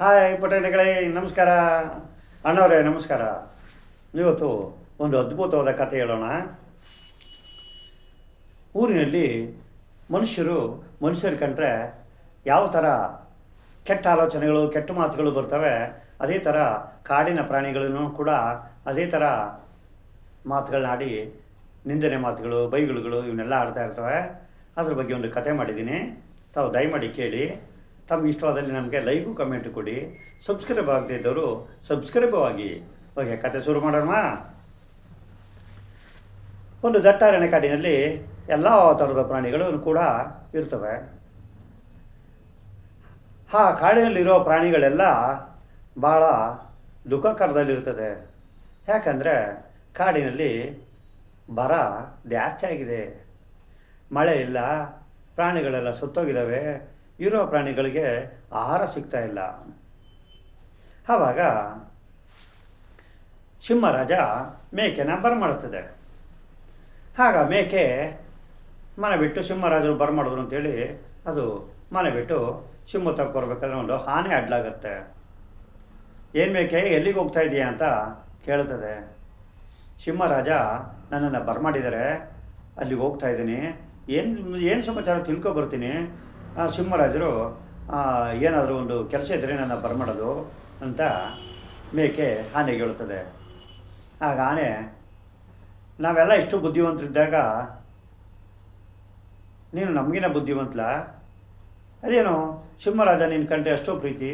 Hi ಪುಟಾಣಿಗಳೇ ನಮಸ್ಕಾರ. ಅಣ್ಣವರೇ, ನಮಸ್ಕಾರ. ಇವತ್ತು ಒಂದು ಅದ್ಭುತವಾದ ಕಥೆ ಹೇಳೋಣ. ಊರಿನಲ್ಲಿ ಮನುಷ್ಯರು ಮನುಷ್ಯರು ಕಂಡ್ರೆ ಯಾವ ಥರ ಕೆಟ್ಟ ಆಲೋಚನೆಗಳು, ಕೆಟ್ಟ ಮಾತುಗಳು ಬರ್ತವೆ, ಅದೇ ಥರ ಕಾಡಿನ ಪ್ರಾಣಿಗಳನ್ನು ಕೂಡ ಅದೇ ಥರ ಮಾತುಗಳನ್ನಾಡಿ ನಿಂದನೆ ಮಾತುಗಳು, ಬೈಗುಳುಗಳು, ಇವನ್ನೆಲ್ಲ ಆಡ್ತಾ ಇರ್ತವೆ. ಅದ್ರ ಬಗ್ಗೆ ಒಂದು ಕತೆ ಮಾಡಿದ್ದೀನಿ. ತಾವು ದಯಮಾಡಿ ಕೇಳಿ. ತಮ್ಗೆ ಇಷ್ಟವಾದಲ್ಲಿ ನಮಗೆ ಲೈಕು, ಕಮೆಂಟ್ ಕೊಡಿ. ಸಬ್ಸ್ಕ್ರೈಬ್ ಆಗದೇ ಇದ್ದವರು ಸಬ್ಸ್ಕ್ರೈಬ್ ಆಗಿ. ಓಕೆ, ಕತೆ ಶುರು ಮಾಡೋಣ ಒಂದು ದಟ್ಟಾರಣ್ಯ ಕಾಡಿನಲ್ಲಿ ಎಲ್ಲ ಥರದ ಪ್ರಾಣಿಗಳು ಕೂಡ ಇರ್ತವೆ. ಆ ಕಾಡಿನಲ್ಲಿರೋ ಪ್ರಾಣಿಗಳೆಲ್ಲ ಭಾಳ ದುಃಖಕರದಲ್ಲಿರ್ತದೆ. ಯಾಕಂದರೆ ಕಾಡಿನಲ್ಲಿ ಬರ ಜಾಸ್ತಿ ಆಗಿದೆ. ಮಳೆ ಇಲ್ಲ, ಪ್ರಾಣಿಗಳೆಲ್ಲ ಸುತ್ತೋಗಿದ್ದಾವೆ. ಇರೋ ಪ್ರಾಣಿಗಳಿಗೆ ಆಹಾರ ಸಿಗ್ತಾ ಇಲ್ಲ. ಆವಾಗ ಸಿಂಹರಾಜ ಮೇಕೆನ ಬರಮಾಡುತ್ತದೆ. ಆಗ ಮೇಕೆ ಮನೆ ಬಿಟ್ಟು ಸಿಂಹರಾಜರು ಬರಮಾಡಿದ್ರು ಅಂತೇಳಿ ಅದು ಮನೆ ಬಿಟ್ಟು ಸಿಂಹ ತಗೊಬರ್ಬೇಕಾದ್ರೆ ಒಂದು ಹಾನಿ ಅಡ್ಲಾಗತ್ತೆ ಏನು ಮೇಕೆ, ಎಲ್ಲಿಗೆ ಹೋಗ್ತಾ ಇದೆಯಾ ಅಂತ ಕೇಳ್ತದೆ. ಸಿಂಹರಾಜ ನನ್ನನ್ನು ಬರಮಾಡಿದರೆ ಅಲ್ಲಿಗೆ ಹೋಗ್ತಾ ಇದ್ದೀನಿ. ಏನು ಏನು ಸಮಾಚಾರ ತಿಳ್ಕೊ ಬರ್ತೀನಿ. ಆ ಸಿಂಹರಾಜರು ಏನಾದರೂ ಒಂದು ಕೆಲಸ ಇದ್ದರೆ ನನ್ನ ಬರಮಾಡೋದು ಅಂತ ಮೇಕೆ ಆನೆಗೆ ಹೇಳುತ್ತದೆ ಆಗ ಆನೆ, ನಾವೆಲ್ಲ ಇಷ್ಟು ಬುದ್ಧಿವಂತರಿದ್ದಾಗ ನೀನು ನಮಗಿನ ಬುದ್ಧಿವಂತಲ. ಅದೇನು, ಸಿಂಹರಾಜ ನಿನ್ನ ಕಂಡ್ರೆ ಅಷ್ಟೋ ಪ್ರೀತಿ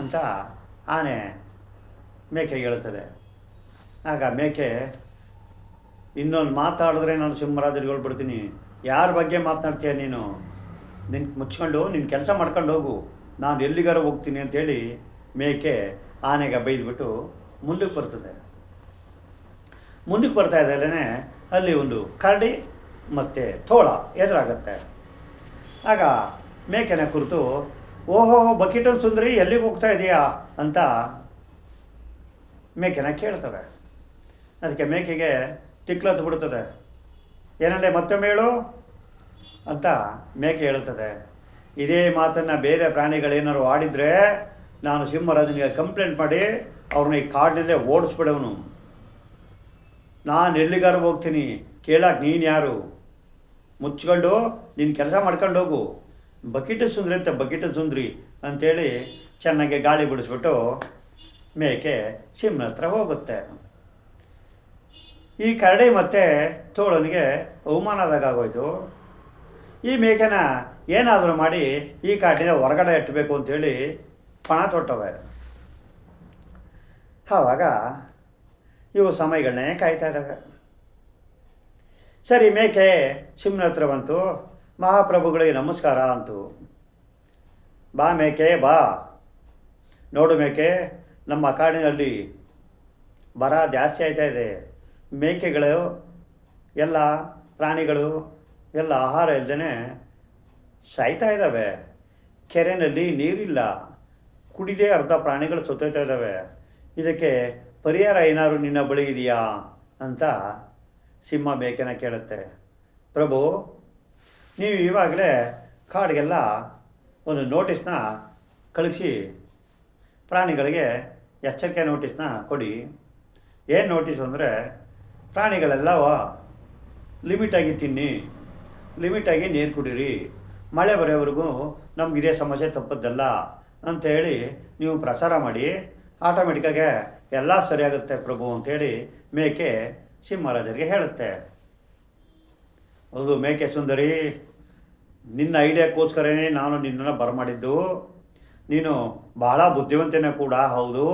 ಅಂತ ಆನೆ ಮೇಕೆ ಹೇಳುತ್ತದೆ ಆಗ ಮೇಕೆ, ಇನ್ನೊಂದು ಮಾತಾಡಿದ್ರೆ ನಾನು ಸಿಂಹರಾಜರಿಗೆ ಹೇಳ್ಬಿಡ್ತೀನಿ. ಯಾರ ಬಗ್ಗೆ ಮಾತನಾಡ್ತೀಯ ನೀನು? ನಿನ್ ಮುಚ್ಕೊಂಡು ನಿನ್ನ ಕೆಲಸ ಮಾಡ್ಕೊಂಡು ಹೋಗು. ನಾನು ಎಲ್ಲಿಗಾರ ಹೋಗ್ತೀನಿ ಅಂತೇಳಿ ಮೇಕೆ ಆನೆಗೆ ಬೈದ್ಬಿಟ್ಟು ಮುಂದಕ್ಕೆ ಬರ್ತದೆ. ಮುಂದಕ್ಕೆ ಬರ್ತಾ ಇದ್ದಾಗಲೇ ಅಲ್ಲಿ ಒಂದು ಕರಡಿ ಮತ್ತು ತೋಳ ಎದುರಾಗತ್ತೆ. ಆಗ ಮೇಕೆನ ಕುರಿತು, ಓಹೋ, ಬಕೀಟನ್ ಸುಂದರಿ, ಎಲ್ಲಿಗೆ ಹೋಗ್ತಾ ಇದೆಯಾ? ಅಂತ ಮೇಕೆನ ಕೇಳ್ತವೆ. ಅದಕ್ಕೆ ಮೇಕೆಗೆ ತಿಕ್ಲತ್ತು ಬಿಡ್ತದೆ. ಏನಂದರೆ ಮತ್ತೊಮ್ಮೆ ಹೇಳು? ಅಂತ ಮೇಕೆ ಹೇಳುತ್ತದೆ. ಇದೇ ಮಾತನ್ನು ಬೇರೆ ಪ್ರಾಣಿಗಳೇನಾದ್ರು ಆಡಿದರೆ ನಾನು ಸಿಂಹರಾಜನಿಗೆ ಕಂಪ್ಲೇಂಟ್ ಮಾಡಿ ಅವ್ರನ್ನ ಈ ಕಾಡಿನಲ್ಲೇ ಓಡಿಸ್ಬಿಡವನು ನಾನು ಎಲ್ಲಿಗಾರು ಹೋಗ್ತೀನಿ ಕೇಳಕ್ಕೆ ನೀನು ಯಾರು? ಮುಚ್ಕೊಂಡು, ನೀನು ಕೆಲಸ ಮಾಡ್ಕೊಂಡು ಹೋಗು. ಬಕೆಟ್ ಸುಂದ್ರಿ ಅಂತ ಬಕೆಟ್ ಸುಂದ್ರಿ ಅಂಥೇಳಿ ಚೆನ್ನಾಗಿ ಗಾಳಿ ಬಿಡಿಸ್ಬಿಟ್ಟು ಮೇಕೆ ಸಿಂಹನ ಹತ್ರ ಹೋಗುತ್ತೆ. ಈ ಕರಡಿ ಮತ್ತೆ ತೋಳನಿಗೆ ಅವಮಾನದಾಗ ಆಗೋಯ್ತು. ಈ ಮೇಕೆನ ಏನಾದರೂ ಮಾಡಿ ಈ ಕಾಡಿನ ಹೊರಗಡೆ ಇಟ್ಟಬೇಕು ಅಂತೇಳಿ ಪಣ ತೊಟ್ಟವ ಆವಾಗ ಇವು ಸಮಯಗಳನ್ನೇ ಕಾಯ್ತಾ ಇದ್ದಾವೆ. ಸರಿ ಮೇಕೆ ಸಿಂಹನ ಹತ್ರ ಬಂತು. ಮಹಾಪ್ರಭುಗಳಿಗೆ ನಮಸ್ಕಾರ ಅಂತು. ಬಾ ಮೇಕೆ ಬಾ. ನೋಡು ಮೇಕೆ ನಮ್ಮ ಕಾಡಿನಲ್ಲಿ ಬರ ಜಾಸ್ತಿ ಆಯ್ತಾ ಇದೆ. ಮೇಕೆಗಳು ಎಲ್ಲ ಪ್ರಾಣಿಗಳು ಎಲ್ಲ ಆಹಾರ ಇಲ್ಲದೇ ಸಾಯ್ತಾ ಇದ್ದಾವೆ ಕೆರೆಯಲ್ಲಿ ನೀರಿಲ್ಲ. ಕುಡಿದೇ ಅರ್ಧ ಪ್ರಾಣಿಗಳು ಸುತ್ತೋಯ್ತಾ ಇದ್ದಾವೆ ಇದಕ್ಕೆ ಪರಿಹಾರ ಏನಾದ್ರು ನಿನ್ನ ಬಳಿ ಇದೆಯಾ? ಅಂತ ಸಿಂಹ ಬೇಕೆನ ಕೇಳುತ್ತೆ. ಪ್ರಭು, ನೀವು ಇವಾಗಲೇ ಕಾಡಿಗೆಲ್ಲ ಒಂದು ನೋಟಿಸ್ನ ಕಳಿಸಿ ಪ್ರಾಣಿಗಳಿಗೆ ಎಚ್ಚರಿಕೆ ನೋಟಿಸ್ನ ಕೊಡಿ. ಏನು ನೋಟಿಸ್ ಅಂದರೆ ಪ್ರಾಣಿಗಳೆಲ್ಲವ ಲಿಮಿಟಾಗಿ ತಿನ್ನಿ. ಲಿಮಿಟಾಗಿ ನೀರು ಕುಡೀರಿ. ಮಳೆ ಬರೋವರೆಗೂ ನಮ್ಗೆ ಇದೇ ಸಮಸ್ಯೆ ತಪ್ಪದ್ದಲ್ಲ ಅಂಥೇಳಿ ನೀವು ಪ್ರಸಾರ ಮಾಡಿ. ಆಟೋಮೆಟಿಕಾಗೆ ಎಲ್ಲ ಸರಿಯಾಗುತ್ತೆ ಪ್ರಭು ಅಂಥೇಳಿ ಮೇಕೆ ಸಿಂಹರಾಜರಿಗೆ ಹೇಳುತ್ತೆ. ಹೌದು ಮೇಕೆ ಸುಂದರಿ, ನಿನ್ನ ಐಡಿಯಾಕ್ಕೋಸ್ಕರನೇ ನಾನು ನಿನ್ನನ್ನು ಬರಮಾಡಿದ್ದು. ನೀನು ಬಹಳ ಬುದ್ಧಿವಂತನೇ ಕೂಡ, ಹೌದು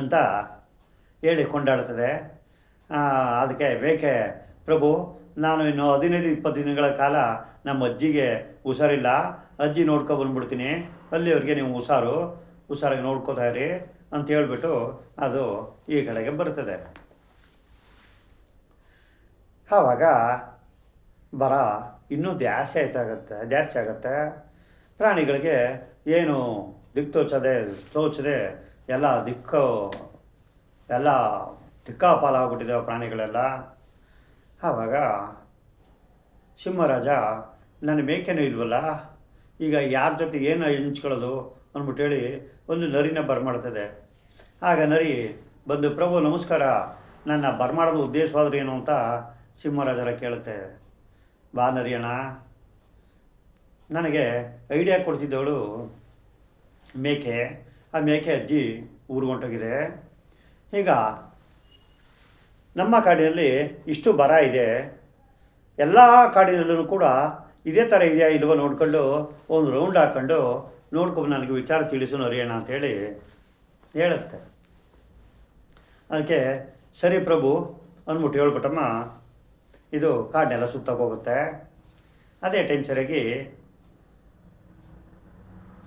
ಅಂತ ಹೇಳಿ ಕೊಂಡಾಡ್ತದೆ ಅದಕ್ಕೆ ಮೇಕೆ ಪ್ರಭು ನಾನು ಇನ್ನು ಹದಿನೈದು, ಇಪ್ಪತ್ತು ದಿನಗಳ ಕಾಲ ನಮ್ಮ ಅಜ್ಜಿಗೆ ಹುಷಾರಿಲ್ಲ. ಅಜ್ಜಿ ನೋಡ್ಕೊ ಬಂದ್ಬಿಡ್ತೀನಿ. ಅಲ್ಲಿವರೆಗೆ ನೀವು ಹುಷಾರು, ಹುಷಾರಾಗಿ ನೋಡ್ಕೋತಾ ಇರಿ ಅಂತ ಹೇಳ್ಬಿಟ್ಟು ಅದು ಈ ಕಡೆಗೆ ಬರ್ತದೆ. ಆವಾಗ ಬರ ಇನ್ನೂ ಜಾಸ್ತಿ ಆಯ್ತಾಗತ್ತೆ, ಜಾಸ್ತಿ ಆಗುತ್ತೆ. ಪ್ರಾಣಿಗಳಿಗೆ ಏನು ದಿಕ್ಕು ತೋಚದೆ ತೋಚದೆ ಎಲ್ಲ ದಿಕ್ಕು, ಎಲ್ಲ ದಿಕ್ಕಾಪಾಲಾಗ್ಬಿಟ್ಟಿದ್ದಾವೆ ಪ್ರಾಣಿಗಳೆಲ್ಲ. ಆವಾಗ ಸಿಂಹರಾಜ, ನನ್ನ ಮೇಕೆನೂ ಇಲ್ವಲ್ಲ? ಈಗ ಯಾರ ಜೊತೆ ಏನು ಹಂಚ್ಕೊಳ್ಳೋದು? ಅಂದ್ಬಿಟ್ಟು ಹೇಳಿ ಒಂದು ನರಿನ ಬರ್ಮಾಡ್ತದೆ ಆಗ ನರಿ ಬಂದು, ಪ್ರಭು, ನಮಸ್ಕಾರ. ನನ್ನ ಬರ್ಮಾಡೋದು ಉದ್ದೇಶವಾದ್ರೆ ಏನು ಅಂತ ಸಿಂಹರಾಜರ ಕೇಳುತ್ತೆ. ಬಾ ನರಿಯಣ್ಣ ನನಗೆ ಐಡಿಯಾ ಕೊಡ್ತಿದ್ದವಳು ಮೇಕೆ. ಆ ಮೇಕೆ ಅಜ್ಜಿ ಊರ್ಗೊಂಟೋಗಿದೆ. ಈಗ ನಮ್ಮ ಕಾಡಿನಲ್ಲಿ ಇಷ್ಟು ಬರ ಇದೆ. ಎಲ್ಲ ಕಾಡಿನಲ್ಲೂ ಕೂಡ ಇದೇ ಥರ ಇದೆಯಾ ಇಲ್ವೋ ನೋಡಿಕೊಂಡು ಒಂದು ರೌಂಡ್ ಹಾಕ್ಕೊಂಡು ನೋಡ್ಕೊಂಡು ನನಗೆ ವಿಚಾರ ತಿಳಿಸು ನರಿಯೋಣ ಅಂತೇಳಿ ಹೇಳುತ್ತೆ. ಅದಕ್ಕೆ ಸರಿ ಪ್ರಭು ಅಂದ್ಬಿಟ್ಟು ಹೇಳ್ಬಿಟ್ಟಮ್ಮ, ಇದು ಕಾಡನ್ನೆಲ್ಲ ಸುತ್ತಕ್ಕೆ ಹೋಗುತ್ತೆ. ಅದೇ ಟೈಮ್ ಸರಿಯಾಗಿ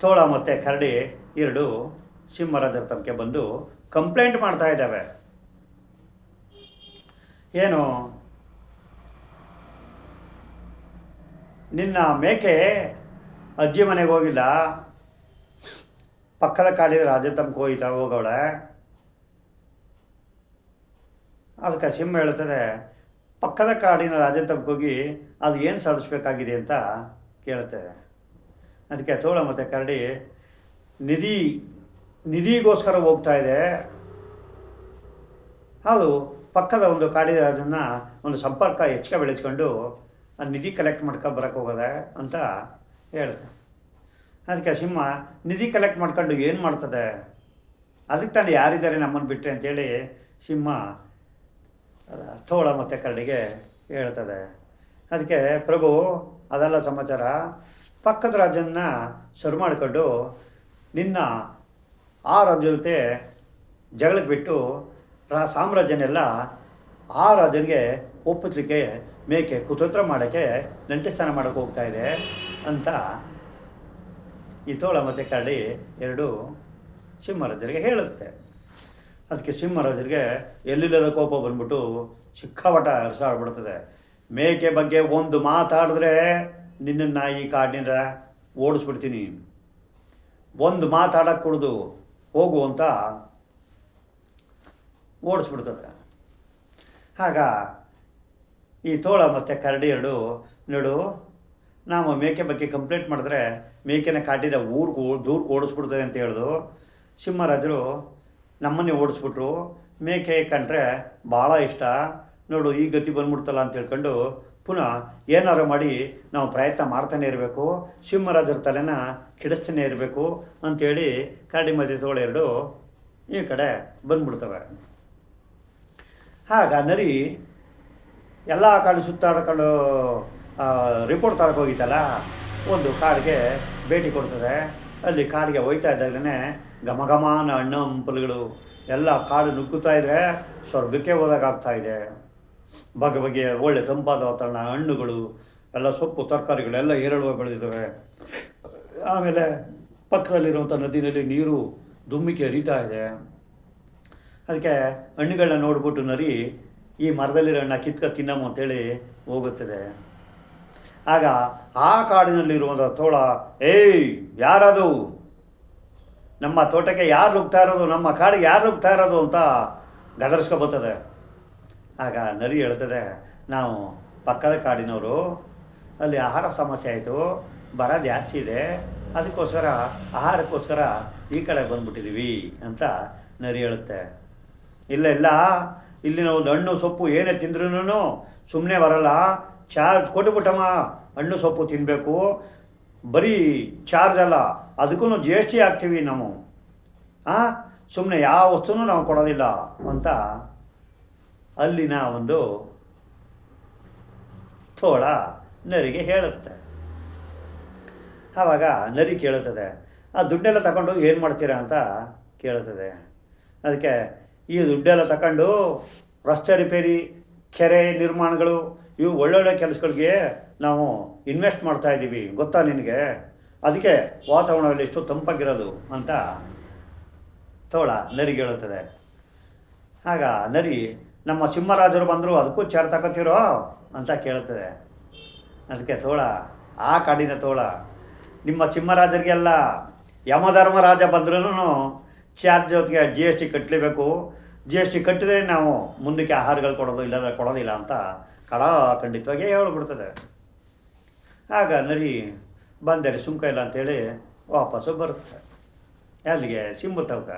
ತೋಳ ಮತ್ತು ಕರಡಿ ಎರಡು ಸಿಂಹರಾಜರ ತಮಗೆ ಬಂದು ಕಂಪ್ಲೇಂಟ್ ಮಾಡ್ತಾ ಇದ್ದಾವೆ. ಏನು? ನಿನ್ನ ಮೇಕೆ ಅಜ್ಜಿ ಮನೆಗೆ ಹೋಗಿಲ್ಲ? ಪಕ್ಕದ ಕಾಡಿದ ರಾಜ ತಮ್ಗೆ ಹೋಯ್ತಾ, ಹೋಗವಳೆ? ಅದಕ್ಕೆ ಸಿಂಹ ಹೇಳ್ತಾರೆ ಪಕ್ಕದ ಕಾಡಿನ ರಾಜ ಹೋಗಿ ಅದು ಏನು ಸಾಧಿಸ್ಬೇಕಾಗಿದೆ ಅಂತ ಕೇಳ್ತದೆ ಅದಕ್ಕೆ ತೋಳ ಮತ್ತು ಕರಡಿ, ನಿಧಿ, ನಿಧಿಗೋಸ್ಕರ ಹೋಗ್ತಾ ಇದೆ. ಅದು ಪಕ್ಕದ ಒಂದು ಕಾಡಿನ ರಾಜನ್ನ ಒಂದು ಸಂಪರ್ಕ ಹೆಚ್ಚಿಗೆ ಬೆಳೆಸ್ಕೊಂಡು ನಿಧಿ ಕಲೆಕ್ಟ್ ಮಾಡ್ಕೊ ಬರಕ್ಕೆ ಹೋಗೋದೆ ಅಂತ ಹೇಳ್ದೆ. ಅದಕ್ಕೆ ಸಿಂಹ, ನಿಧಿ ಕಲೆಕ್ಟ್ ಮಾಡ್ಕೊಂಡು ಏನು ಮಾಡ್ತದೆ? ಅದಕ್ಕೆ ತಾನು ಯಾರಿದ್ದಾರೆ ನಮ್ಮನ್ನು ಬಿಟ್ಟರೆ ಅಂತೇಳಿ ಸಿಂಹ ತೋಳ ಮತ್ತು ಕರಡಿಗೆ ಹೇಳ್ತದೆ. ಅದಕ್ಕೆ ಪ್ರಭು, ಅದೆಲ್ಲ ಸಮಾಚಾರ. ಪಕ್ಕದ ರಾಜನ್ನ ಶುರು ಮಾಡಿಕೊಂಡು ನಿನ್ನ ಆ ರಾಜ್ಯ ಜೊತೆ ಜಗಳಕ್ಕೆ ಬಿಟ್ಟು ರಾ, ಸಾಮ್ರಾಜ್ಯನೆಲ್ಲ ಆ ರಾಜನಿಗೆ ಒಪ್ಪಿಸ್ಲಿಕ್ಕೆ ಮೇಕೆ ಕುತಂತ್ರ ಮಾಡೋಕ್ಕೆ ನಂಟಿಸ್ತಾನ ಮಾಡೋಕ್ಕೆ ಹೋಗ್ತಾ ಇದೆ ಅಂತ ಈ ತೋಳ ಮತ್ತು ಕರಡಿ ಎರಡು ಸಿಂಹರಾಜರಿಗೆ ಹೇಳುತ್ತೆ. ಅದಕ್ಕೆ ಸಿಂಹರಾಜರಿಗೆ ಎಲ್ಲಿಲ್ಲದ ಕೋಪ ಬಂದ್ಬಿಟ್ಟು ಸಿಕ್ಕಾಪಟ ಹರಿಸಾಡ್ಬಿಡ್ತದೆ. ಮೇಕೆ ಬಗ್ಗೆ ಒಂದು ಮಾತಾಡಿದ್ರೆ ನಿನ್ನನ್ನು ಈ ಕಾಡಿನಿಂದ ಓಡಿಸ್ಬಿಡ್ತೀನಿ. ಒಂದು ಮಾತಾಡಕ್ಕೆ ಕುಡಿದು ಹೋಗು ಅಂತ ಓಡಿಸ್ಬಿಡ್ತದೆ ಆಗ ಈ ತೋಳ ಮತ್ತು ಕರಡಿ ಎರಡು, ನೋಡು, ನಾವು ಮೇಕೆ ಬಗ್ಗೆ ಕಂಪ್ಲೇಂಟ್ ಮಾಡಿದ್ರೆ ಮೇಕೆನ ಕಾಟಿದ ಊರಿಗೆ ದೂರ ಓಡಿಸ್ಬಿಡ್ತದೆ ಅಂತ ಹೇಳಿದು. ಸಿಂಹರಾಜರು ನಮ್ಮನ್ನೇ ಓಡಿಸ್ಬಿಟ್ರು. ಮೇಕೆ ಕಂಡ್ರೆ ಭಾಳ ಇಷ್ಟ. ನೋಡು, ಈ ಗತಿ ಬಂದ್ಬಿಡ್ತಲ್ಲ ಅಂತ ಹೇಳ್ಕೊಂಡು ಪುನಃ ಏನಾರು ಮಾಡಿ ನಾವು ಪ್ರಯತ್ನ ಮಾಡ್ತಾನೆ ಇರಬೇಕು. ಸಿಂಹರಾಜರ ತಲೆನ ಕೆಡಿಸ್ತಾನೆ ಇರಬೇಕು ಅಂಥೇಳಿ ಕರಡಿ ಮಧ್ಯೆ ತೋಳೆ ಎರಡು ಈ ಕಡೆ ಬಂದ್ಬಿಡ್ತವೆ. ಆಗ ನರಿ ಎಲ್ಲ ಕಾಡು ಸುತ್ತಾಡ್ಕೊಂಡು ರಿಪೋರ್ಟ್ ತರಕ್ಕೆ ಹೋಗಿತ್ತಲ್ಲ, ಒಂದು ಕಾಡಿಗೆ ಭೇಟಿ ಕೊಡ್ತದೆ. ಅಲ್ಲಿ ಕಾಡಿಗೆ ಹೋಯ್ತಾ ಇದ್ದಾಗಲೇ ಘಮ ಘಮಾನ ಹಣ್ಣು ಹಂಪಲುಗಳು ಎಲ್ಲ ಕಾಡು ನುಗ್ಗುತ್ತಾ ಇದ್ರೆ ಸ್ವರ್ಗಕ್ಕೆ ಹೋದಾಗ್ತಾ ಇದೆ. ಬಗೆ ಬಗೆಯ ಒಳ್ಳೆ ತಂಪಾದ ವಾತಾವರಣ, ಹಣ್ಣುಗಳು, ಎಲ್ಲ ಸೊಪ್ಪು, ತರಕಾರಿಗಳೆಲ್ಲ ಏರಳುವಾಗಿ ಬೆಳೆದಿದ್ದಾವೆ. ಆಮೇಲೆ ಪಕ್ಕದಲ್ಲಿರುವಂಥ ನದಿನಲ್ಲಿ ನೀರು ದುಮ್ಮಿಕೆ ಹರಿತಾ ಇದೆ. ಅದಕ್ಕೆ ಹಣ್ಣುಗಳನ್ನ ನೋಡ್ಬಿಟ್ಟು ನರಿ, ಈ ಮರದಲ್ಲಿರೋ ಹಣ್ಣ ಕಿತ್ಕ ತಿನ್ನಮ್ಮ ಅಂತೇಳಿ ಹೋಗುತ್ತದೆ. ಆಗ ಆ ಕಾಡಿನಲ್ಲಿರುವಂಥ ತೋಳ, ಏಯ್, ಯಾರದು? ನಮ್ಮ ತೋಟಕ್ಕೆ ಯಾರು ನುಗ್ತಾ ಇರೋದು? ನಮ್ಮ ಕಾಡಿಗೆ ಯಾರು ನುಗ್ತಾ ಇರೋದು? ಅಂತ ಗದರ್ಸ್ಕೊಬರ್ತದೆ. ಆಗ ನರಿ ಹೇಳ್ತದೆ, ನಾವು ಪಕ್ಕದ ಕಾಡಿನವರು, ಅಲ್ಲಿ ಆಹಾರ ಸಮಸ್ಯೆ ಆಯಿತು, ಬರ ಜಾಸ್ತಿ ಇದೆ, ಅದಕ್ಕೋಸ್ಕರ, ಆಹಾರಕ್ಕೋಸ್ಕರ ಈ ಕಡೆ ಬಂದ್ಬಿಟ್ಟಿದ್ದೀವಿ ಅಂತ ನರಿ ಹೇಳುತ್ತೆ. ಇಲ್ಲ ಇಲ್ಲ. ಇಲ್ಲಿ ನಾವು ಹಣ್ಣು, ಸೊಪ್ಪು ಏನೇ ತಿಂದ್ರೂ ಸುಮ್ಮನೆ ಬರಲ್ಲ. ಚಾರ್ಜ್ ಕೊಟ್ಟುಬಿಟ್ಟಮ್ಮ ಹಣ್ಣು, ಸೊಪ್ಪು ತಿನ್ನಬೇಕು ಬರೀ ಚಾರ್ಜ್ ಅಲ್ಲ ಅದಕ್ಕೂ ಜಿ ಎಸ್ ಟಿ ಹಾಕ್ತೀವಿ ನಾವು. ಹಾಂ ಸುಮ್ಮನೆ ಯಾವ ವಸ್ತುನೂ ನಾವು ಕೊಡೋದಿಲ್ಲ ಅಂತ ಅಲ್ಲಿನ ಒಂದು ತೋಳ ನರಿಗೆ ಹೇಳುತ್ತೆ. ಆವಾಗ ನರಿ ಕೇಳುತ್ತದೆ. ಆ ದುಡ್ಡೆಲ್ಲ ತಗೊಂಡು ಏನು ಮಾಡ್ತೀರಾ ಅಂತ ಕೇಳುತ್ತದೆ. ಅದಕ್ಕೆ ಈ ದುಡ್ಡೆಲ್ಲ ತಗೊಂಡು ರಸ್ತೆ ರಿಪೇರಿ, ಕೆರೆ ನಿರ್ಮಾಣಗಳು, ಇವು ಒಳ್ಳೊಳ್ಳೆ ಕೆಲಸಗಳಿಗೆ ನಾವು ಇನ್ವೆಸ್ಟ್ ಮಾಡ್ತಾ ಇದ್ದೀವಿ. ಗೊತ್ತಾ ನಿನಗೆ? ಅದಕ್ಕೆ ವಾತಾವರಣದಲ್ಲಿ ಎಷ್ಟು ತಂಪಾಗಿರೋದು ಅಂತ ತೋಳ ನರಿಗೆ ಹೇಳುತ್ತದೆ ಆಗ ನರಿ, ನಮ್ಮ ಸಿಂಹರಾಜರು ಬಂದರು, ಅದಕ್ಕೂ ಚಾರ್ ತಗೋತೀರೋ? ಅಂತ ಕೇಳುತ್ತದೆ. ಅದಕ್ಕೆ ತೋಳ, ಆ ಕಾಡಿನ ತೋಳ, ನಿಮ್ಮ ಸಿಂಹರಾಜರಿಗೆಲ್ಲ ಯಮಧರ್ಮರಾಜ ಬಂದ್ರೂ ಚಾರ್ಜ್ ಜೊತೆಗೆ ಜಿ ಎಸ್ ಟಿ ಕಟ್ಟಲೇಬೇಕು ಜಿ ಎಸ್ ಟಿ ಕಟ್ಟಿದ್ರೆ ನಾವು ಮುಂದಕ್ಕೆ ಆಹಾರಗಳು ಕೊಡೋದು ಇಲ್ಲಾಂದ್ರೆ ಕೊಡೋದಿಲ್ಲ ಅಂತ ಖಂಡಿತವಾಗಿ ಹೇಳ್ಬಿಡ್ತದೆ. ಆಗ ನರಿ ಬಂದರೆ ಸುಂಕ ಇಲ್ಲ ಅಂತೇಳಿ ವಾಪಸ್ಸು ಬರುತ್ತೆ. ಅಲ್ಲಿಗೆ ಸಿಂಬು ತವಕ.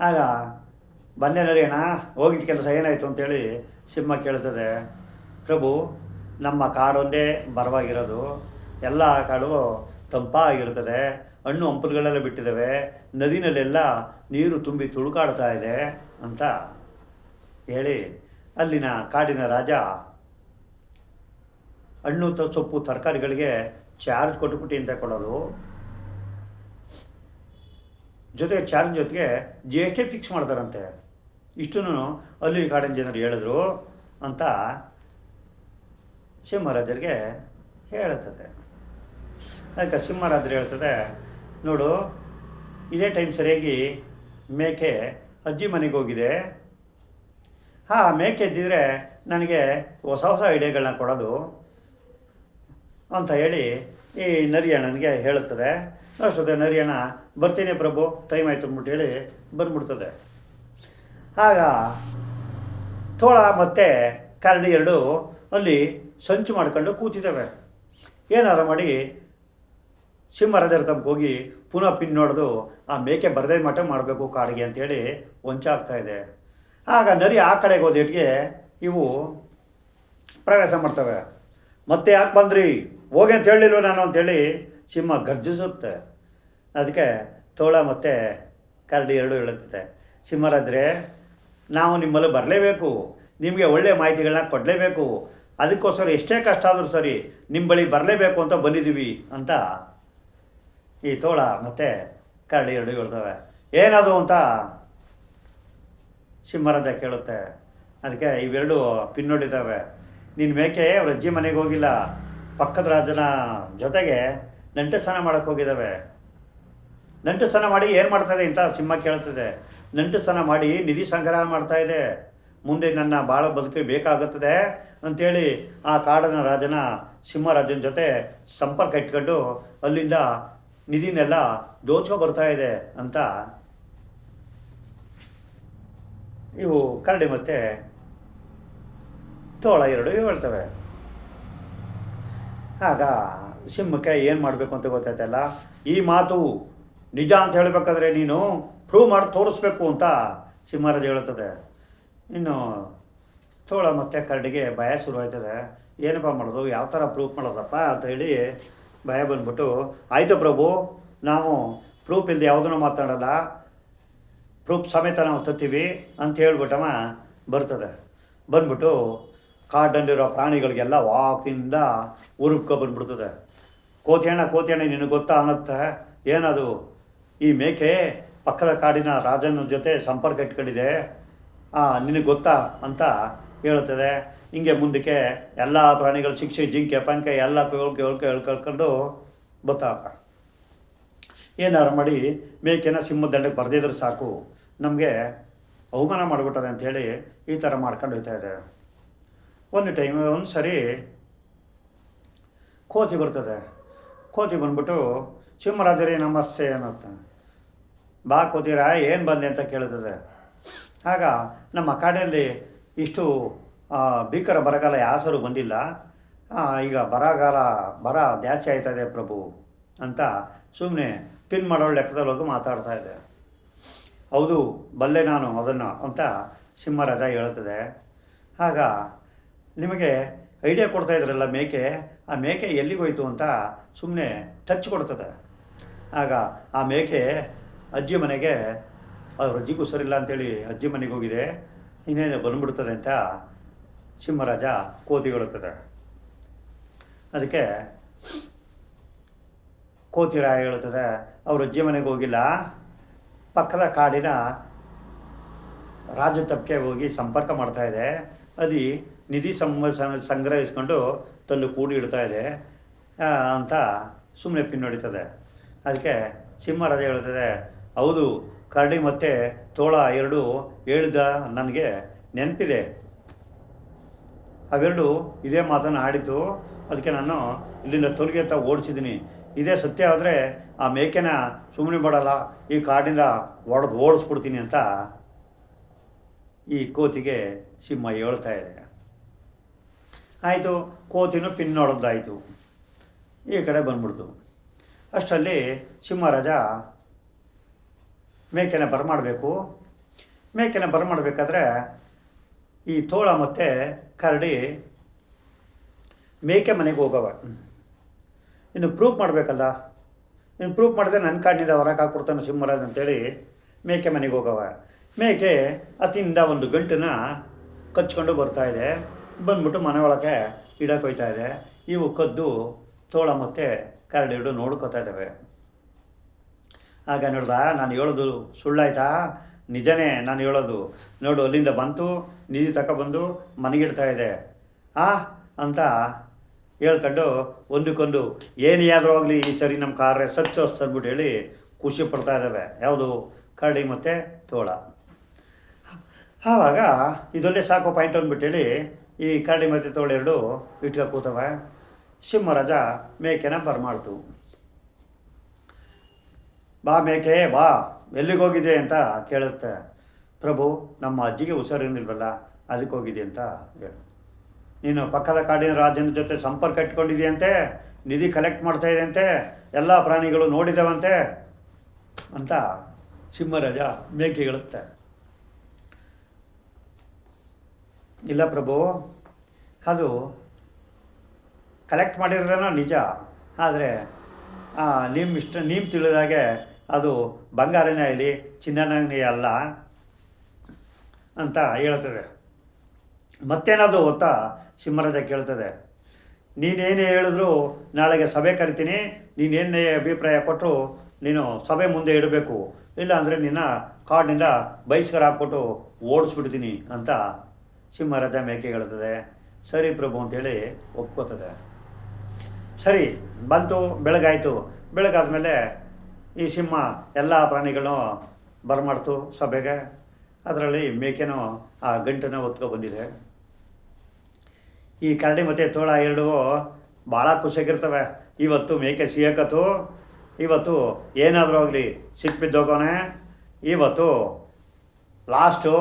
ಆಗ ಬನ್ನೆ ನರಿಯಣ್ಣ ಹೋಗಿದ್ದ ಕೆಲಸ ಏನಾಯಿತು ಅಂತೇಳಿ ಸಿಂಹ ಕೇಳ್ತದೆ. ಪ್ರಭು, ನಮ್ಮ ಕಾಡೊಂದೇ ಬರವಾಗಿರೋದು. ಎಲ್ಲ ಕಾಡು ತಂಪಾಗಿರ್ತದೆ ಹಣ್ಣು ಹಂಪಲುಗಳೆಲ್ಲ ಬಿಟ್ಟಿದ್ದಾವೆ, ನದಿನಲ್ಲೆಲ್ಲ ನೀರು ತುಂಬಿ ತುಳುಕಾಡ್ತಾ ಇದೆ ಅಂತ ಹೇಳಿ ಅಲ್ಲಿನ ಕಾಡಿನ ರಾಜ ಹಣ್ಣು ತ, ಸೊಪ್ಪು ತರಕಾರಿಗಳಿಗೆ ಚಾರ್ಜ್ ಕೊಟ್ಟುಬಿಟ್ಟು ಅಂತ ಕೊಡೋದು. ಜೊತೆಗೆ ಚಾರ್ಜ್ ಜೊತೆಗೆ ಜಿ ಎಸ್ ಟಿ ಫಿಕ್ಸ್ ಮಾಡ್ತಾರಂತೆ ಇಷ್ಟು ಅಲ್ಲಿ ಕಾಡಿನ ಜನರು ಹೇಳಿದ್ರು ಅಂತ ಸಿಂಹರಾಜರಿಗೆ ಹೇಳುತ್ತದೆ. ಅದಕ್ಕೆ ಸಿಂಹರಾಜರು ಹೇಳ್ತದೆ, ನೋಡು, ಇದೇ ಟೈಮ್ ಸರಿಯಾಗಿ ಮೇಕೆ ಅಜ್ಜಿ ಮನೆಗೆ ಹೋಗಿದೆ. ಹಾಂ, ಮೇಕೆ ಇದ್ದಿದ್ರೆ ನನಗೆ ಹೊಸ ಹೊಸ ಐಡಿಯಾಗಳನ್ನ ಕೊಡೋದು ಅಂತ ಹೇಳಿ ಈ ನರಿಯಣ್ಣನಿಗೆ ಹೇಳುತ್ತದೆ. ಅಷ್ಟೊತ್ತೆ ನರಿಯಣ್ಣ, ಬರ್ತೀನಿ ಪ್ರಭು ಟೈಮ್ ಆಯಿತು ಅಂದ್ಬಿಟ್ಟು ಹೇಳಿ ಬಂದ್ಬಿಡ್ತದೆ. ಆಗ ತೋಳ ಮತ್ತು ಕರಡಿ ಎರಡು ಅಲ್ಲಿ ಸಂಚು ಮಾಡ್ಕೊಂಡು ಕೂತಿದ್ದಾವೆ. ಏನಾರ ಮಾಡಿ ಸಿಂಹರಾಜರ ತಮ್ಗೆ ಹೋಗಿ ಪುನಃ ಪಿನ್ ನೋಡೋದು, ಆ ಮೇಕೆ ಬರದೇ ಮಟ್ಟ ಮಾಡಬೇಕು ಕಾಡಿಗೆ ಅಂತೇಳಿ ಹೊಂಚಾಗ್ತಾ ಇದೆ. ಆಗ ನರಿ ಆ ಕಡೆಗೆ ಹೋದಿಟ್ಗೆ ಇವು ಪ್ರವೇಶ ಮಾಡ್ತವೆ. ಮತ್ತೆ ಯಾಕೆ ಬಂದ್ರಿ? ಹೋಗಿ ಅಂತ ಹೇಳಿಲ್ವ ನಾನು ಅಂತೇಳಿ ಸಿಂಹ ಗರ್ಜಿಸುತ್ತೆ. ಅದಕ್ಕೆ ತೋಳ ಮತ್ತು ಕರಡಿ ಎರಡು ಹೇಳುತ್ತೆ ಸಿಂಹರಾದ್ರೆ, ನಾವು ನಿಮ್ಮಲ್ಲಿ ಬರಲೇಬೇಕು. ನಿಮಗೆ ಒಳ್ಳೆಯ ಮಾಹಿತಿಗಳನ್ನ ಕೊಡಲೇಬೇಕು. ಅದಕ್ಕೋಸ್ಕರ ಎಷ್ಟೇ ಕಷ್ಟ ಆದರೂ ಸರಿ ನಿಮ್ಮ ಬಳಿ ಬರಲೇಬೇಕು ಅಂತ ಬಂದಿದ್ದೀವಿ ಅಂತ ಈ ತೋಳ ಮತ್ತು ಕರಡಿ ಎರಡು ಹೇಳ್ತವೆ ಏನದು ಅಂತ ಸಿಂಹರಾಜ ಕೇಳುತ್ತೆ. ಅದಕ್ಕೆ ಇವೆರಡು ಪಿನ್ ಹೊಡಿತಾವೆ ನಿನ್ನ ಮೇಕೆ ಅವ್ರ ಅಜ್ಜಿ ಮನೆಗೆ ಹೋಗಿಲ್ಲ. ಪಕ್ಕದ ರಾಜನ ಜೊತೆಗೆ ನಂಟು ಸ್ನಾನ ಮಾಡೋಕ್ಕೆ ಹೋಗಿದ್ದಾವೆ. ನಂಟು ಸ್ನಾನ ಮಾಡಿ ಏನು ಮಾಡ್ತಾಯಿದೆ ಅಂತ ಸಿಂಹ ಕೇಳ್ತಿದೆ ನಂಟು ಸ್ನಾನ ಮಾಡಿ ನಿಧಿ ಸಂಗ್ರಹ ಮಾಡ್ತಾಯಿದೆ ಮುಂದೆ ನನ್ನ ಭಾಳ ಬದುಕಿ ಬೇಕಾಗುತ್ತದೆ ಅಂಥೇಳಿ ಆ ಕಾಡನ ರಾಜನ ಸಿಂಹರಾಜನ ಜೊತೆ ಸಂಪರ್ಕ ಇಟ್ಕೊಂಡು ಅಲ್ಲಿಂದ ನಿಧಿನೆಲ್ಲ ದೋಚ್ಕೊ ಬರ್ತಾ ಇದೆ ಅಂತ ಇವು ಕರಡಿ ಮತ್ತೆ ತೋಳ ಎರಡು ಹೇಳ್ತವೆ. ಆಗ ಸಿಂಹಕ್ಕೆ ಏನು ಮಾಡಬೇಕು ಅಂತ ಗೊತ್ತಾಯ್ತಲ್ಲ ಈ ಮಾತು ನಿಜ ಅಂತ ಹೇಳಬೇಕಾದ್ರೆ ನೀನು ಪ್ರೂವ್ ಮಾಡಿ ತೋರಿಸ್ಬೇಕು ಅಂತ ಸಿಂಹರಾಜ ಹೇಳ್ತದೆ ಇನ್ನು ತೋಳ ಮತ್ತು ಕರಡಿಗೆ ಭಯ ಶುರುವಾಯ್ತದೆ. ಏನಪ್ಪ ಮಾಡೋದು? ಯಾವ ಥರ ಪ್ರೂಫ್ ಮಾಡೋದಪ್ಪ ಅಂತ ಹೇಳಿ ಭಯ ಬಂದ್ಬಿಟ್ಟು, ಆಯಿತು ಪ್ರಭು, ನಾವು ಪ್ರೂಫ್ ಇಲ್ಲದೆ ಯಾವುದನ್ನು ಮಾತಾಡಲ್ಲ. ಪ್ರೂಫ್ ಸಮೇತ ನಾವು ತತ್ತೀವಿ ಅಂತ ಹೇಳ್ಬಿಟ್ಟಮ್ಮ ಬರ್ತದೆ. ಬಂದ್ಬಿಟ್ಟು ಕಾಡಲ್ಲಿರೋ ಪ್ರಾಣಿಗಳಿಗೆಲ್ಲ ವಾಕಿಂದ ಉರುಪ್ಕೊ ಬಂದ್ಬಿಡ್ತದೆ. ಕೋತಿಯಣ್ಣ ಕೋತಿಯಣ್ಣ, ನಿನಗೆ ಗೊತ್ತಾ? ಅನ್ನತ್ತೆ. ಏನದು? ಈ ಮೇಕೆ ಪಕ್ಕದ ಕಾಡಿನ ರಾಜನ ಜೊತೆ ಸಂಪರ್ಕ ಇಟ್ಕೊಂಡಿದೆ. ನಿನಗೆ ಗೊತ್ತಾ? ಅಂತ ಹೇಳುತ್ತದೆ. ಹಿಂಗೆ ಮುಂದಕ್ಕೆ ಎಲ್ಲ ಪ್ರಾಣಿಗಳು ಶಿಕ್ಷೆ ಜಿಂಕೆ, ಪಂಕೆ ಎಲ್ಲ ಕೇಳ್ಕೆ ಹೇಳ್ಕೆ ಹೇಳ್ಕೊಳ್ಕೊಂಡು ಬತ್ತಾಪ ಏನಾರು ಮಾಡಿ ಮೇಕೆನ ಸಿಂಹ ದಂಡಕ್ಕೆ ಬರೆದಿದ್ರೆ ಸಾಕು. ನಮಗೆ ಅವಮಾನ ಮಾಡಿಬಿಟ್ಟದೆ ಅಂಥೇಳಿ ಈ ಥರ ಮಾಡ್ಕೊಂಡು ಹೋಗ್ತಾ ಇದೆ. ಒಂದು ಟೈಮ್ ಒಂದು ಸರಿ ಕೋತಿ ಬರ್ತದೆ. ಕೋತಿ ಬಂದ್ಬಿಟ್ಟು, ಸಿಂಹರಾಜರಿ, ನಮಸ್ತೆ ಅನ್ನತ್ತೆ. ಬಾ ಕೋತಿರ ಏನು ಬಂದೆ ಅಂತ ಕೇಳ್ತದೆ. ಆಗ ನಮ್ಮ ಕಾಡಲ್ಲಿ ಇಷ್ಟು ಭೀಕರ ಬರಗಾಲ ಯಾಸರು ಬಂದಿಲ್ಲ. ಈಗ ಬರಗಾಲ, ಬರ ಜಾಸ್ತಿ ಆಯ್ತಾ ಇದೆ ಪ್ರಭು ಅಂತ ಸುಮ್ಮನೆ ಪಿನ್ ಮಾಡೋ ಲೆಕ್ಕದಲ್ಲಿ ಹೋಗಿ ಮಾತಾಡ್ತಾ ಇದೆ. ಹೌದು, ಬಲ್ಲೆ ನಾನು ಅದನ್ನು ಅಂತ ಸಿಂಹರಾಜ ಹೇಳ್ತದೆ ಆಗ ನಿಮಗೆ ಐಡಿಯಾ ಕೊಡ್ತಾ ಇದ್ರಲ್ಲ ಮೇಕೆ, ಆ ಮೇಕೆ ಎಲ್ಲಿಗೆ ಹೋಯ್ತು ಅಂತ ಸುಮ್ಮನೆ ಟಚ್ ಕೊಡ್ತದೆ. ಆಗ ಆ ಮೇಕೆ ಅಜ್ಜಿ ಮನೆಗೆ, ಅವ್ರ ಅಜ್ಜಿಗೂ ಸರಿಲ್ಲ ಅಂತೇಳಿ ಅಜ್ಜಿ ಮನೆಗೆ ಹೋಗಿದೆ. ಇನ್ನೇನು ಬಂದ್ಬಿಡ್ತದೆ ಅಂತ ಸಿಂಹರಾಜ ಕೋತಿಗೊಳ್ಳುತ್ತದೆ. ಅದಕ್ಕೆ ಕೋತಿರಾಯ ಹೇಳುತ್ತದೆ, ಅವರು ಅಜ್ಜಿ ಹೋಗಿಲ್ಲ. ಪಕ್ಕದ ಕಾಡಿನ ರಾಜ ತಪ್ಪಿಗೆ ಹೋಗಿ ಸಂಪರ್ಕ ಮಾಡ್ತಾ ಇದೆ. ಅದಿ ನಿಧಿ ಸಂ ಸಂ- ಸಂಗ್ರಹಿಸ್ಕೊಂಡು ತಂದು ಕೂಡಿ ಇಡ್ತಾ ಇದೆ ಅಂತ ಸುಮ್ಮನೆ ಪಿನ್ ಹೊಡಿತದೆ ಅದಕ್ಕೆ ಸಿಂಹರಾಜ ಹೇಳ್ತದೆ ಹೌದು ಕರಡಿ ಮತ್ತು ತೋಳ ಎರಡು ಹೇಳಿದ ನನಗೆ ನೆನಪಿದೆ. ಅವೆರಡು ಇದೇ ಮಾತನ್ನು ಆಡಿತು ಅದಕ್ಕೆ ನಾನು ಇಲ್ಲಿಂದ ತೊಲಗಿ ಅಂತ ಓಡಿಸಿದ್ದೀನಿ. ಇದೇ ಸತ್ಯ ಆದರೆ ಆ ಮೇಕೆನ ಸುಮ್ಮನೆ ಬಿಡಲ್ಲ ಈ ಕಾಡಿಂದ ಒಡೆದು ಓಡಿಸ್ಬಿಡ್ತೀನಿ ಅಂತ ಈ ಕೋತಿಗೆ ಸಿಂಹ ಹೇಳ್ತಾ ಇದೆ. ಆಯಿತು, ಕೋತಿನೂ ಪಿನ್ ನೋಡೋದಾಯಿತು ಈ ಕಡೆ ಬಂದ್ಬಿಡ್ತು. ಅಷ್ಟರಲ್ಲಿ ಸಿಂಹರಾಜ ಮೇಕೆನ ಬರಮಾಡಬೇಕು. ಮೇಕೆನ ಬರಮಾಡಬೇಕಾದ್ರೆ ಈ ತೋಳ ಮತ್ತು ಕರಡಿ ಮೇಕೆ ಮನೆಗೆ ಹೋಗವ. ಇನ್ನು ಪ್ರೂಫ್ ಮಾಡಬೇಕಲ್ಲ. ಇನ್ನು ಪ್ರೂಫ್ ಮಾಡಿದ್ರೆ ನನ್ನ ಕಾಡಿನಿಂದ ಹೊರಗೆ ಹಾಕ್ಬಿಡ್ತಾನೆ ಸಿಂಹರಾಜ್ ಅಂತೇಳಿ ಮೇಕೆ ಮನೆಗೆ ಹೋಗವ. ಮೇಕೆ ಅತಿಂದ ಒಂದು ಗಂಟನ್ನ ಕಚ್ಕೊಂಡು ಬರ್ತಾ ಇದೆ. ಬಂದ್ಬಿಟ್ಟು ಮನೆ ಒಳಗೆ ಇಡಕ್ಕೆ ಹೋಯ್ತಾ ಇದೆ. ಇವು ಕದ್ದು ತೋಳ ಮತ್ತು ಕರಡಿ ಹಿಡು ನೋಡ್ಕೋತಾ ಇದ್ದಾವೆ ಆಗ ನೋಡ್ದ, ನಾನು ಹೇಳೋದು ಸುಳ್ಳಾಯ್ತಾ? ನಿಜನೇ ನಾನು ಹೇಳೋದು. ನೋಡು, ಅಲ್ಲಿಂದ ಬಂತು ನಿಧಿ ತಗೊಬಂದು ಮನೆಗಿಡ್ತಾ ಇದೆ. ಆ, ಅಂತ ಹೇಳ್ಕೊಂಡು ಒಂದಕ್ಕೊಂದು, ಏನೇ ಆದರೂ ಆಗಲಿ ಈ ಸರಿ ನಮ್ಮ ಕಾರ್ಯ ಸಕ್ಸಸ್ ಅಂದ್ಬಿಟ್ಟು ಹೇಳಿ ಖುಷಿ ಪಡ್ತಾ ಇದ್ದಾವೆ ಯಾವುದು? ಕರಡಿ ಮತ್ತು ತೋಳ. ಆವಾಗ ಇದೊಂದೇ ಸಾಕು ಪಾಯಿಂಟ್ ಅಂದ್ಬಿಟ್ಟು ಹೇಳಿ ಈ ಕರಡಿ ಮತ್ತು ತೋಳ ಎರಡು ಇಟ್ಕೊ ಕೂತವೆ. ಸಿಂಹರಾಜ ಮೇಕೆನ ಬರಮಾಡ್ತು ಬಾ ಮೇಕೆ, ಬಾ. ಎಲ್ಲಿಗೆ ಹೋಗಿದೆ ಅಂತ ಕೇಳುತ್ತೆ. ಪ್ರಭು, ನಮ್ಮ ಅಜ್ಜಿಗೆ ಹುಷಾರೇನಿಲ್ವಲ್ಲ ಅದಕ್ಕೆ ಹೋಗಿದೆ ಅಂತ ಹೇಳು. ನೀನು ಪಕ್ಕದ ಕಾಡಿನ ರಾಜನ ಜೊತೆ ಸಂಪರ್ಕ ಇಟ್ಕೊಂಡಿದೆಯಂತೆ, ನಿಧಿ ಕಲೆಕ್ಟ್ ಮಾಡ್ತಾ ಇದೆಯಂತೆ, ಎಲ್ಲ ಪ್ರಾಣಿಗಳು ನೋಡಿದವಂತೆ ಅಂತ ಸಿಂಹರಾಜ ಮೇಕೆ ಹೇಳುತ್ತೆ. ಇಲ್ಲ ಪ್ರಭು, ಅದು ಕಲೆಕ್ಟ್ ಮಾಡಿರೋದೇನೋ ನಿಜ, ಆದರೆ ನಿಮ್ಮ ಇಷ್ಟ ನೀವು ತಿಳಿದಾಗೆ ಅದು ಬಂಗಾರನೇ ಆಗಲಿ ಚಿನ್ನನೇ ಅಲ್ಲ ಅಂತ ಹೇಳ್ತದೆ. ಮತ್ತೇನಾದರೂ ಗೊತ್ತಾ? ಸಿಂಹರಾಜ ಕೇಳ್ತದೆ. ನೀನೇನೇ ಹೇಳಿದ್ರು ನಾಳೆಗೆ ಸಭೆ ಕರಿತೀನಿ, ನೀನೇನೇ ಅಭಿಪ್ರಾಯ ಕೊಟ್ಟರು ನೀನು ಸಭೆ ಮುಂದೆ ಇಡಬೇಕು. ಇಲ್ಲ ಅಂದರೆ ನಿನ್ನ ಕಾರ್ಡ್ನಿಂದ ಬಹಿಷ್ಕಾರ ಹಾಕ್ಬಿಟ್ಟು ಓಡಿಸ್ಬಿಡ್ತೀನಿ ಅಂತ ಸಿಂಹರಾಜ ಮೇಕೆ ಹೇಳ್ತದೆ. ಸರಿ ಪ್ರಭು ಅಂತೇಳಿ ಒಪ್ಕೋತದೆ. ಸರಿ, ಬಂತು, ಬೆಳಗಾಯಿತು. ಬೆಳಗಾದ್ಮೇಲೆ ಈ ಸಿಂಹ ಎಲ್ಲ ಪ್ರಾಣಿಗಳನ್ನು ಬರಮಾಡ್ತು ಸಭೆಗೆ. ಅದರಲ್ಲಿ ಮೇಕೆನೂ ಆ ಗಂಟನ್ನು ಹೊತ್ಕೊ ಬಂದಿದೆ. ಈ ಕರಡಿ ಮತ್ತು ತೋಳ ಎರಡು ಭಾಳ ಖುಷಿಯಾಗಿರ್ತವೆ. ಇವತ್ತು ಮೇಕೆ ಸಿಹಕತ್ತು, ಇವತ್ತು ಏನಾದರೂ ಆಗಲಿ ಸಿಕ್ಬಿದ್ದೋಗೋನೆ ಇವತ್ತು ಲಾಸ್ಟು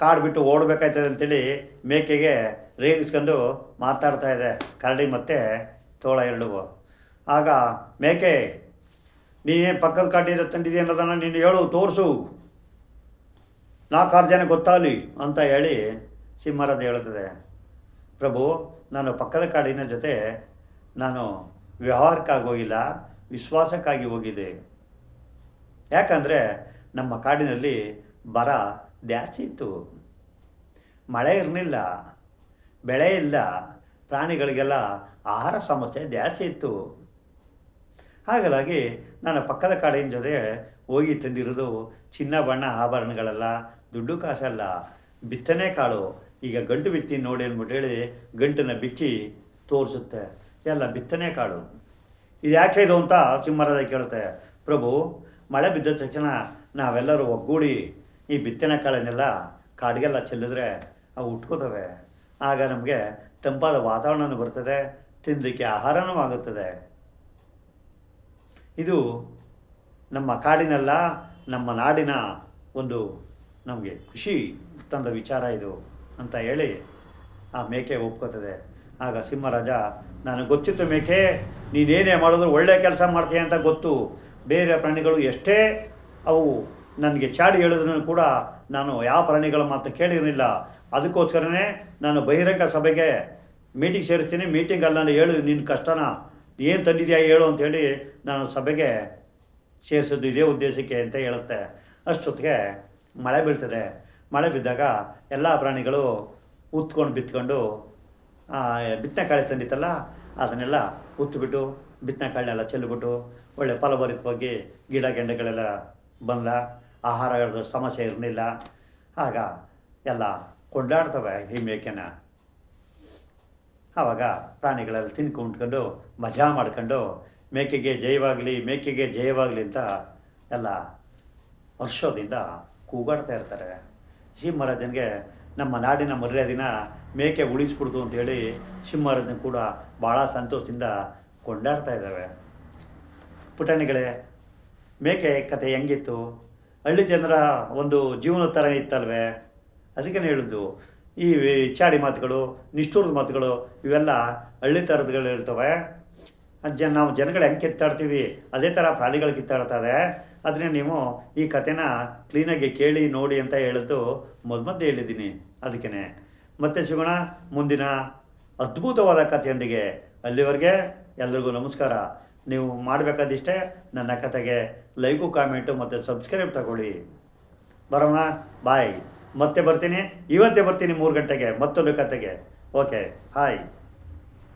ಕಾಡು ಬಿಟ್ಟು ಓಡಬೇಕಾಯ್ತದೆ ಅಂತೇಳಿ ಮೇಕೆಗೆ ರೇಗಿಸ್ಕೊಂಡು ಮಾತಾಡ್ತಾ ಇದೆ ಕರಡಿ ಮತ್ತು ತೋಳ ಎರಡು. ಆಗ ಮೇಕೆ ನೀನೇ ಪಕ್ಕದ ಕಾಡಿನಿಂದ ತಂದಿದೆ ಅನ್ನೋದನ್ನು ನೀನು ಹೇಳು, ತೋರಿಸು. ನಾಲ್ಕಾರು ಜನ ಗೊತ್ತಾಗಲಿ ಅಂತ ಹೇಳಿ ಸಿಂಹರಾಜ ಹೇಳುತ್ತದೆ. ಪ್ರಭು, ನಾನು ಪಕ್ಕದ ಕಾಡಿನ ಜೊತೆ ನಾನು ವ್ಯವಹಾರಕ್ಕಾಗಿ ಹೋಗಿಲ್ಲ, ವಿಶ್ವಾಸಕ್ಕಾಗಿ ಹೋಗಿದೆ ಯಾಕಂದರೆ ನಮ್ಮ ಕಾಡಿನಲ್ಲಿ ಬರ ಜಾಸ್ತಿ ಇತ್ತು. ಮಳೆ ಇರಲಿಲ್ಲ, ಬೆಳೆ ಇಲ್ಲ, ಪ್ರಾಣಿಗಳಿಗೆಲ್ಲ ಆಹಾರ ಸಮಸ್ಯೆ ಜಾಸ್ತಿ ಇತ್ತು. ಹಾಗಾಗಿ ನಾನು ಪಕ್ಕದ ಕಾಡಿನ ಜೊತೆ ಹೋಗಿ ತಂದಿರೋದು ಚಿನ್ನ, ಬಣ್ಣ, ಆಭರಣಗಳೆಲ್ಲ, ದುಡ್ಡು ಕಾಸಲ್ಲ. ಬಿತ್ತನೆ ಕಾಳು. ಈಗ ಗಂಟು ಬಿತ್ತಿ ನೋಡಿ ಅಂದ್ಬಿಟ್ಟು ಹೇಳಿ ಗಂಟನ್ನು ಬಿಚ್ಚಿ ತೋರಿಸುತ್ತೆ. ಎಲ್ಲ ಬಿತ್ತನೆ ಕಾಳು. ಇದು ಯಾಕೆ ಇದು ಅಂತ ಸಿಂಹರಾಜ ಕೇಳುತ್ತೆ. ಪ್ರಭು, ಮಳೆ ಬಿದ್ದ ತಕ್ಷಣ ನಾವೆಲ್ಲರೂ ಒಗ್ಗೂಡಿ ಈ ಬಿತ್ತನೆ ಕಾಳನ್ನೆಲ್ಲ ಕಾಡಿಗೆಲ್ಲ ಚೆಲ್ಲಿದ್ರೆ ಅವು ಉಟ್ಕೋತವೆ. ಆಗ ನಮಗೆ ತಂಪಾದ ವಾತಾವರಣನೂ ಬರ್ತದೆ ತಿನ್ನಲಿಕ್ಕೆ ಆಹಾರನೂ ಆಗುತ್ತದೆ. ಇದು ನಮ್ಮ ಕಾಡಿನಲ್ಲ, ನಮ್ಮ ನಾಡಿನ ಒಂದು ನಮಗೆ ಖುಷಿ ತಂದ ವಿಚಾರ ಇದು ಅಂತ ಹೇಳಿ ಆ ಮೇಕೆ ಒಪ್ಕೋತದೆ. ಆಗ ಸಿಂಹರಾಜ ನನಗೆ ಗೊತ್ತಿತ್ತು ಮೇಕೆ, ನೀನೇನೇ ಮಾಡಿದ್ರು ಒಳ್ಳೆಯ ಕೆಲಸ ಮಾಡ್ತೀಯ ಅಂತ ಗೊತ್ತು. ಬೇರೆ ಪ್ರಾಣಿಗಳು ಎಷ್ಟೇ ಅವು ನನಗೆ ಚಾಡಿ ಹೇಳಿದ್ರು ಕೂಡ ನಾನು ಯಾವ ಪ್ರಾಣಿಗಳ ಮಾತು ಕೇಳಿರಲಿಲ್ಲ. ಅದಕ್ಕೋಸ್ಕರನೇ ನಾನು ಬಹಿರಂಗ ಸಭೆಗೆ ಮೀಟಿಂಗ್ ಸೇರಿಸ್ತೀನಿ. ಮೀಟಿಂಗಲ್ಲಿ ನಾನು ಹೇಳು ನಿನ್ನ ಕಷ್ಟನ. ಏನು ತಂದಿದೆಯಾ ಹೇಳು ಅಂಥೇಳಿ ನಾನು ಸಭೆಗೆ ಸೇರಿಸೋದು ಇದೇ ಉದ್ದೇಶಕ್ಕೆ ಅಂತ ಹೇಳುತ್ತೆ. ಅಷ್ಟೊತ್ತಿಗೆ ಮಳೆ ಬೀಳ್ತದೆ. ಮಳೆ ಬಿದ್ದಾಗ ಎಲ್ಲ ಪ್ರಾಣಿಗಳು ಉತ್ಕೊಂಡು ಬಿತ್ಕೊಂಡು ಬಿತ್ತನೆ ಕಾಳೆ ತಂದಿತ್ತಲ್ಲ, ಅದನ್ನೆಲ್ಲ ಉತ್ತುಬಿಟ್ಟು ಬಿತ್ತನೆ ಕಾಳನ್ನೆಲ್ಲ ಚೆಲ್ಲಿಬಿಟ್ಟು ಒಳ್ಳೆ ಫಲಭರಿತವಾಗಿ ಗಿಡ ಗೆಂಡೆಗಳೆಲ್ಲ ಬಂದ ಆಹಾರಗಳ ಸಮಸ್ಯೆ ಇರಲಿಲ್ಲ. ಆಗ ಎಲ್ಲ ಕೊಂಡಾಡ್ತವೆ ಈ ಮೇಕೆನ ಆವಾಗ ಪ್ರಾಣಿಗಳೆಲ್ಲ ತಿನ್ಕೊಂಡ್ಕೊಂಡು ಮಜಾ ಮಾಡ್ಕೊಂಡು, ಮೇಕೆಗೆ ಜಯವಾಗಲಿ ಮೇಕೆಗೆ ಜಯವಾಗಲಿ ಅಂತ ಎಲ್ಲ ವರ್ಷದಿಂದ ಕೂಗಾಡ್ತಾ ಇರ್ತಾರೆ. ಸಿಂಹರಾಜನಿಗೆ ನಮ್ಮ ನಾಡಿನ ಮರ್ಯಾದಿನ ಮೇಕೆ ಉಳಿಸ್ಬಿಡ್ತು ಅಂತೇಳಿ ಸಿಂಹರಾಜನ ಕೂಡ ಭಾಳ ಸಂತೋಷದಿಂದ ಕೊಂಡಾಡ್ತಾ ಇದ್ದಾವೆ. ಪುಟಾಣಿಗಳೇ, ಮೇಕೆ ಕತೆ ಹೆಂಗಿತ್ತು? ಹಳ್ಳಿ ಜನರ ಒಂದು ಜೀವನ ಥರ ಇತ್ತಲ್ವೇ? ಅದಕ್ಕೆ ಹೇಳಿದ್ದು ಈ ಚಾಡಿ ಮಾತುಗಳು, ನಿಷ್ಠುರದ ಮಾತುಗಳು, ಇವೆಲ್ಲ ಹಳ್ಳಿ ಥರದ್ಗಳು ಇರ್ತವೆ. ಜನ, ನಾವು ಜನಗಳು ಹೆಂಗೆ ಕಿತ್ತಾಡ್ತೀವಿ, ಅದೇ ಥರ ಪ್ರಾಣಿಗಳು ಕಿತ್ತಾಡ್ತದೆ ಆದರೆ ನೀವು ಈ ಕಥೆನ ಕ್ಲೀನಾಗಿ ಕೇಳಿ, ನೋಡಿ ಅಂತ ಹೇಳಿದ್ದು ಮೊದಮದ್ದು ಹೇಳಿದ್ದೀನಿ ಅದಕ್ಕೇ ಮತ್ತೆ ಸಿಗೋಣ ಮುಂದಿನ ಅದ್ಭುತವಾದ ಕಥೆಯೊಂದಿಗೆ ಅಲ್ಲಿವರೆಗೆ ಎಲ್ರಿಗೂ ನಮಸ್ಕಾರ. ನೀವು ಮಾಡಬೇಕಾದಿಷ್ಟೇ ನನ್ನ ಕಥೆಗೆ ಲೈಕು, ಕಾಮೆಂಟು ಮತ್ತು ಸಬ್ಸ್ಕ್ರೈಬ್ ತಗೊಳ್ಳಿ. ಬರೋಣ, ಬಾಯ್. ಮತ್ತೆ ಬರ್ತೀನಿ. ಇವತ್ತೇ ಬರ್ತೀನಿ ಮೂರು ಗಂಟೆಗೆ. ಮತ್ತೊಂದು ಕತೆಗೆ. Okay hi